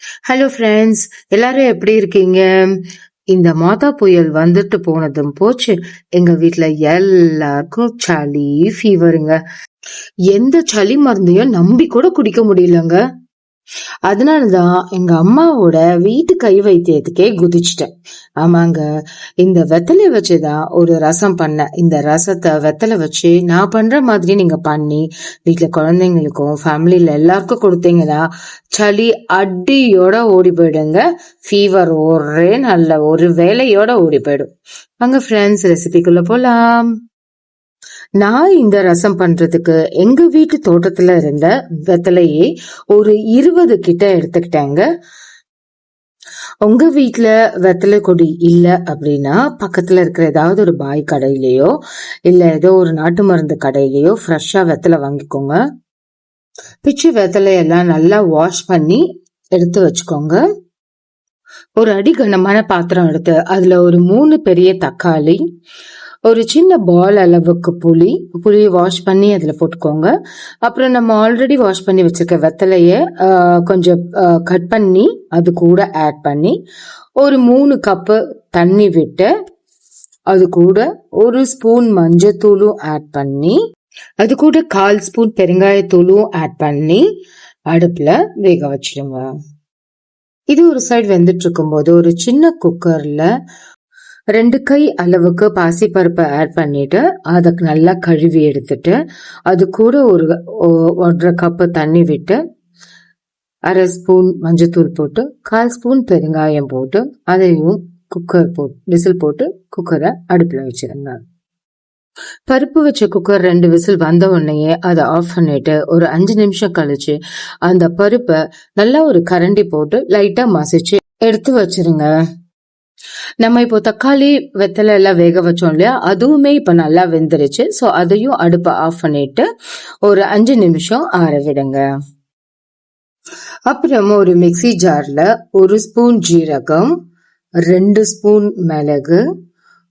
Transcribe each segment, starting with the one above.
Hello friends எல்லாரும் எப்படி இருக்கீங்க? இந்த மாதா புயல் வந்துட்டு போனதும் போச்சு. எங்க வீட்டுல எல்லாருக்கும் சளி ஃபீவருங்க எந்த சளி மருந்தையும் நம்பி கூட குடிக்க முடியலங்க. அதனால தான் எங்க அம்மாவோட வீட்டு கை வைத்தியத்துக்கே குதிச்சிட்டேன். ஆமாங்க இந்த வெத்தலை வச்சுதான் ஒரு ரசம் பண்ணேன். இந்த ரசத்தை வெத்தலை வச்சு நான் பண்ற மாதிரி நீங்க பண்ணி வீட்டுல குழந்தைங்களுக்கும் ஃபேமிலியில எல்லாருக்கும் கொடுத்தீங்கன்னா சளி அடியோட ஓடி போயிடுங்க. ஃபீவர் ஒரே நல்ல ஒரு வேலையோட ஓடி போயிடும். அங்க ஃப்ரெண்ட்ஸ் ரெசிபிக்குள்ள போலாம். நான் இந்த ரசம் பண்றதுக்கு எங்க வீட்டு தோட்டத்துல இருந்த வெத்தலையே ஒரு இருபது கிட்ட எடுத்துக்கிட்டேங்க. உங்க வீட்டுல வெத்தலை கொடி இல்ல அப்படின்னா பக்கத்துல இருக்கிற ஏதாவது ஒரு பாய் கடையிலயோ இல்ல ஏதோ ஒரு நாட்டு மருந்து கடையிலயோ ஃப்ரெஷ்ஷா வெத்தலை வாங்கிக்கோங்க. பிச்சு வெத்தலையெல்லாம் நல்லா வாஷ் பண்ணி எடுத்து வச்சுக்கோங்க. ஒரு அடி கனமான பாத்திரம் எடுத்து அதுல ஒரு மூணு பெரிய தக்காளி ஒரு சின்ன பால் அளவுக்கு புளி புளியை வாஷ் பண்ணி அதில் போட்டுக்கோங்க. அப்புறம் நம்ம ஆல்ரெடி வாஷ் பண்ணி வச்சிருக்க வெத்தலையை கொஞ்சம் கட் பண்ணி அது கூட ஆட் பண்ணி ஒரு மூணு கப்பு தண்ணி விட்டு அது கூட ஒரு ஸ்பூன் மஞ்சத்தூளும் ஆட் பண்ணி அது கூட கால் ஸ்பூன் பெருங்காயத்தூளும் ஆட் பண்ணி அடுப்பில் வேக வச்சிடுங்க இது ஒரு சைடு வெந்துட்டு இருக்கும்போது ஒரு சின்ன குக்கரில் ரெண்டு கை அளவுக்கு பாசிப்பருப்பை ஆட் பண்ணிட்டு அதுக்கு நல்லா கழுவி எடுத்துட்டு அது கூட ஒரு ஒன்றரை கப்பு தண்ணி விட்டு அரை ஸ்பூன் மஞ்சத்தூள் போட்டு கால் ஸ்பூன் பெருங்காயம் போட்டு அதையும் குக்கர் போட்டு விசில் போட்டு குக்கரை அடுப்பில் வச்சிருங்க. பருப்பு வச்ச குக்கர் ரெண்டு விசில் வந்த உடனேயே அதை ஆஃப் பண்ணிட்டு ஒரு அஞ்சு நிமிஷம் கழிச்சு அந்த பருப்பை நல்லா ஒரு கரண்டி போட்டு லைட்டாக மசிச்சு எடுத்து வச்சிருங்க. நம்ம இப்போ தக்காளி வெத்தலை எல்லாம் வேக வச்சோம் இல்லையா? அதுவுமே இப்போ நல்லா வெந்துருச்சு. ஸோ அதையும் அடுப்பை ஆஃப் பண்ணிட்டு ஒரு அஞ்சு நிமிஷம் ஆற விடுங்க. அப்புறம் ஒரு மிக்சி ஜார்ல ஒரு ஸ்பூன் ஜீரகம் ரெண்டு ஸ்பூன் மிளகு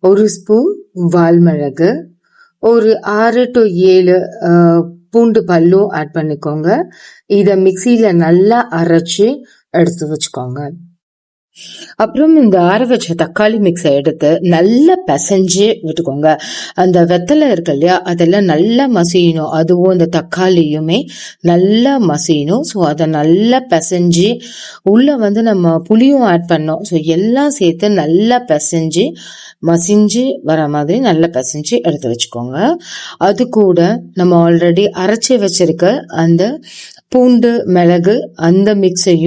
ஒரு ஸ்பூன் வால்மிளகு ஒரு ஆறு டு ஏழு பூண்டு பல்லும் ஆட் பண்ணிக்கோங்க. இதை மிக்சியில் நல்லா அரைச்சு எடுத்து வச்சுக்கோங்க. அப்புறம் இந்த ஆற வச்ச தக்காளி மிக்ஸை எடுத்து நல்லா பிசைஞ்சு விட்டுக்கோங்க. அந்த வெத்தலை இருக்கு இல்லையா அதெல்லாம் நல்லா மசியணும். அதுவும் இந்த தக்காளியுமே நல்லா மசியணும். ஸோ அதை நல்லா பிசைஞ்சு உள்ளே வந்து நம்ம புளியும் ஆட் பண்ணோம். ஸோ எல்லாம் சேர்த்து நல்லா பிசைஞ்சு மசிஞ்சு வர மாதிரி நல்லா பிசைஞ்சு எடுத்து வச்சுக்கோங்க. அது கூட நம்ம ஆல்ரெடி அரைச்சி வச்சிருக்க அந்த பூண்டு மிளகு அந்த மிக்ஸையும்